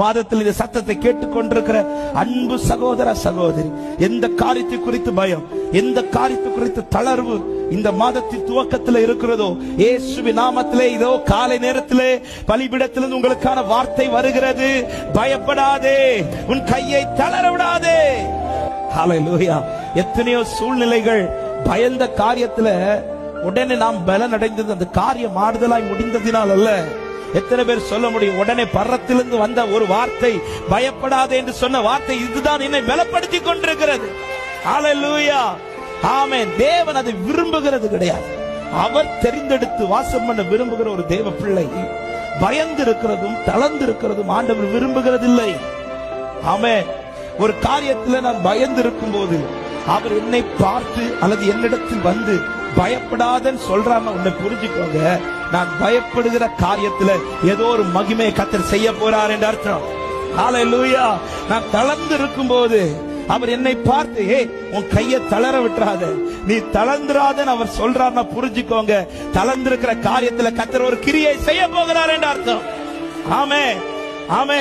மாதத்தில் இந்த சத்தத்தை கேட்டுக்கொண்டிருக்கிற அன்பு சகோதர சகோதரி எந்த காரியத்தை குறித்து பயம் எந்த காரியத்தை குறித்து தளர்வு இந்த மாதத்தின் துவக்கத்தில் இருக்கிறதோ இயேசுவி நாமத்திலே இதோ காலை நேரத்திலே பலிபிடத்திலிருந்து உங்களுக்கான வார்த்தை வருகிறது. பயப்படாதே உன் கையை தளர விடாதே. எத்தனையோ சூழ்நிலைகள் பயந்த காரியத்துல உடனே நாம் பலன் அடைந்தது அந்த காரியம் ஆறுதலாய் முடிந்ததினால் அல்ல. எத்தனை பேர் சொல்ல முடியும்? உடனே பரத்திலிருந்து வந்த ஒரு வார்த்தை பயப்படாதே என்று சொன்ன வார்த்தை இதுதான் என்னை பலப்படுத்தி கொண்டிருக்கிறது. அலலூயா ஆமென் தேவன் அதை விரும்புகிறது கிடையாது. அவர் தெரிந்தெடுத்து வாசம் பண்ண விரும்புகிற ஒரு தேவ பிள்ளை. பயந்து இருக்கிறதும் தளர்ந்து இருக்கிறதும் ஆண்டவர் விரும்புகிறதில்லை. ஆமே ஒரு காரியத்துல நான் பயந்து இருக்கும் போது அவர் என்னை பார்த்து அல்லது என்னிடத்தில் வந்து பயப்படாதன்னு சொல்றாம உன்னை புரிஞ்சுக்கோங்க. நான் பயப்படுகிற காரியத்துல ஏதோ ஒரு மகிமையை கத்தர் செய்ய போறார் என்று அர்த்தம். ஹalleluya நான் தளர்ந்து இருக்கும் போது அவர் என்னை பார்த்து ஏ உன் கையை தளர விட்டுறாத. நீ தளர்ந்துராதன்னு அவர் சொல்றாருன்னா புரிஞ்சுக்கோங்க. தளர்ந்திருக்கிற காரியத்துல கத்தர் ஒரு கிரியை செய்ய போகிறார் என்று அர்த்தம். ஆமே ஆமே